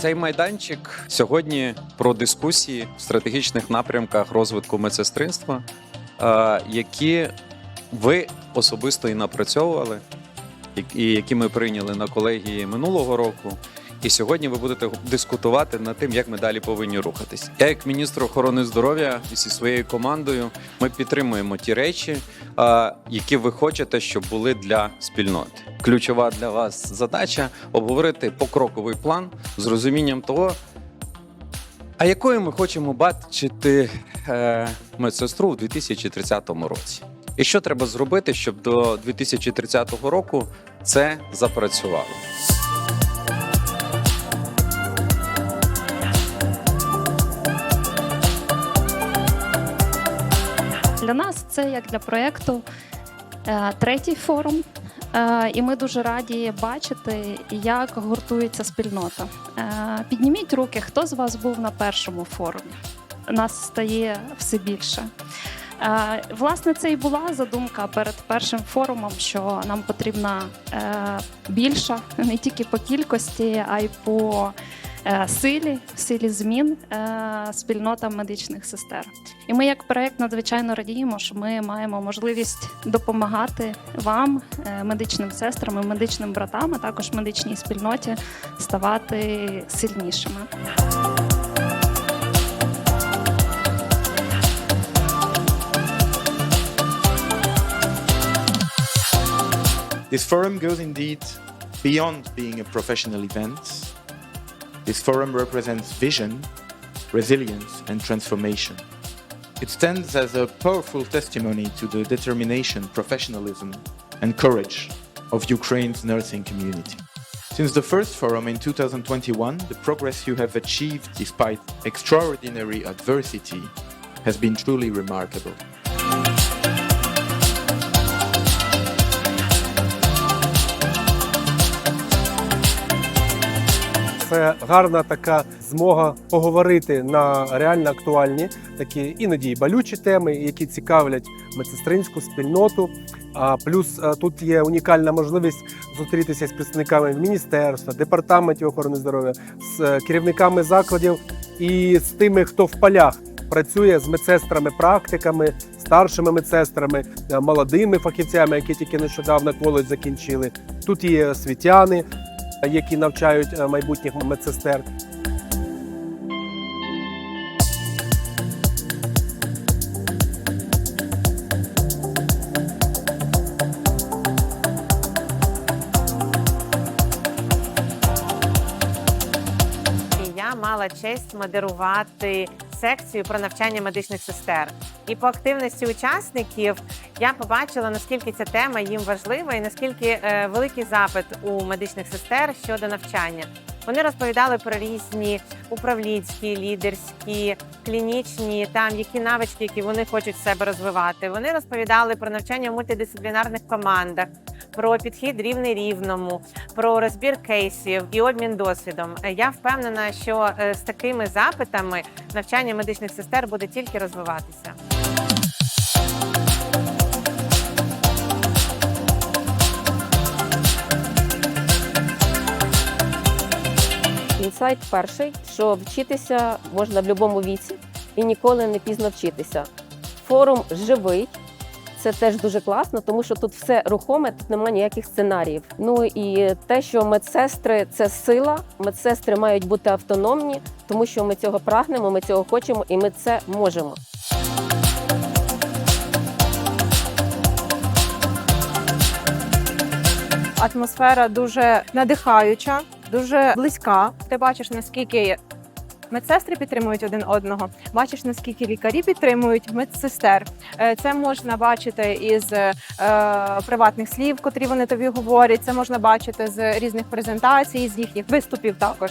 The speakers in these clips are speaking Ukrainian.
Цей майданчик сьогодні про дискусії в стратегічних напрямках розвитку медсестринства, е, які ви особисто і напрацьовували, і які ми прийняли на колегії минулого року. І сьогодні ви будете дискутувати над тим, як ми далі повинні рухатись. Я, як міністр охорони здоров'я і зі своєю командою, ми підтримуємо ті речі, які ви хочете, щоб були для спільноти. Ключова для вас задача обговорити покроковий план з розумінням того, а якою ми хочемо бачити е, медсестру у 2030 році. І що треба зробити, щоб до 2030 року це запрацювало. Для нас це як для проєкту е, третій форум. Е, І ми дуже раді бачити, як гуртується спільнота. Е, Підніміть руки, хто з вас був на першому форумі. Нас стає все більше. Е, Власне, це і була задумка перед першим форумом, що нам потрібна е, більша не тільки по кількості, а й по е, силі, силі змін спільнота медичних сестер. І ми, як проект, надзвичайно радіємо, що ми маємо можливість допомагати вам, медичним сестрам і медичним братам, а також медичній спільноті ставати сильнішими. This forum goes indeed beyond being a professional event. This forum represents vision, resilience, and transformation. It stands as a powerful testimony to the determination, professionalism, and courage of Ukraine's nursing community. Since the first forum in 2021, the progress you have achieved despite extraordinary adversity has been truly remarkable. Це гарна така змога поговорити на реально актуальні, такі іноді болючі теми, які цікавлять медсестринську спільноту. А плюс е, тут є унікальна можливість зустрітися з представниками міністерства, департаментів охорони здоров'я, з е, керівниками закладів і з тими, хто в полях працює з медсестрами, практиками, старшими медсестрами, е, молодими фахівцями, які тільки нещодавно коледж закінчили. Тут є освітяни, які навчають е, майбутніх медсестер. Честь модерувати секцію про навчання медичних сестер. І по активності учасників я побачила, наскільки ця тема їм важлива і наскільки е, великий запит у медичних сестер щодо навчання. Вони розповідали про різні управлінські, лідерські, клінічні, там які навички, які вони хочуть в себе розвивати. Вони розповідали про навчання в мультидисциплінарних командах, про підхід рівний рівному, про розбір кейсів і обмін досвідом. Я впевнена, що е, з такими запитами навчання медичних сестер буде тільки розвиватися. Інсайт перший, що вчитися можна в будь-якому віці і ніколи не пізно вчитися. Форум живий. Це теж дуже класно, тому що тут все рухоме, тут немає ніяких сценаріїв. Ну і те, що медсестри це сила, медсестри мають бути автономні, тому що ми цього прагнемо, ми цього хочемо і ми це можемо. атмосфера дуже надихаюча, дуже близька. Ти бачиш, наскільки медсестри підтримують один одного, бачиш, наскільки лікарі підтримують медсестер. Е, Це можна бачити із е, приватних слів, котрі вони тобі говорять. Це можна бачити з різних презентацій, з їхніх виступів також.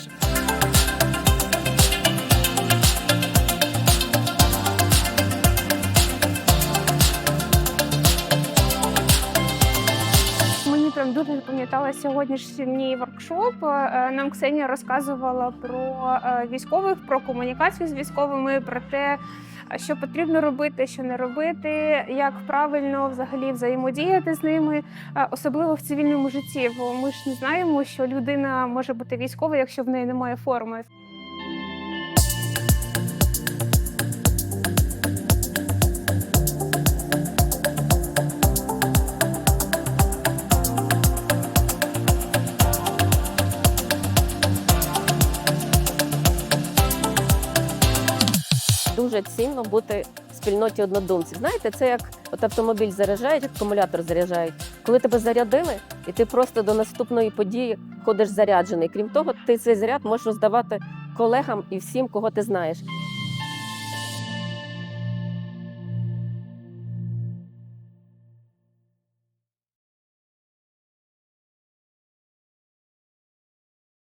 Дуже запам'ятала сьогоднішній воркшоп. Е, Нам Ксенія розказувала про е, військових, про комунікацію з військовими, про те, що потрібно робити, що не робити, як правильно взагалі взаємодіяти з ними, е, особливо в цивільному житті. Бо ми ж не знаємо, що людина може бути військовою, якщо в неї немає форми. Дуже цінно бути в спільноті однодумців. Знаєте, це як от автомобіль заряджають, акумулятор заряджають. Коли тебе зарядили, і ти просто до наступної події ходиш заряджений. Крім того, ти цей заряд можеш роздавати колегам і всім, кого ти знаєш.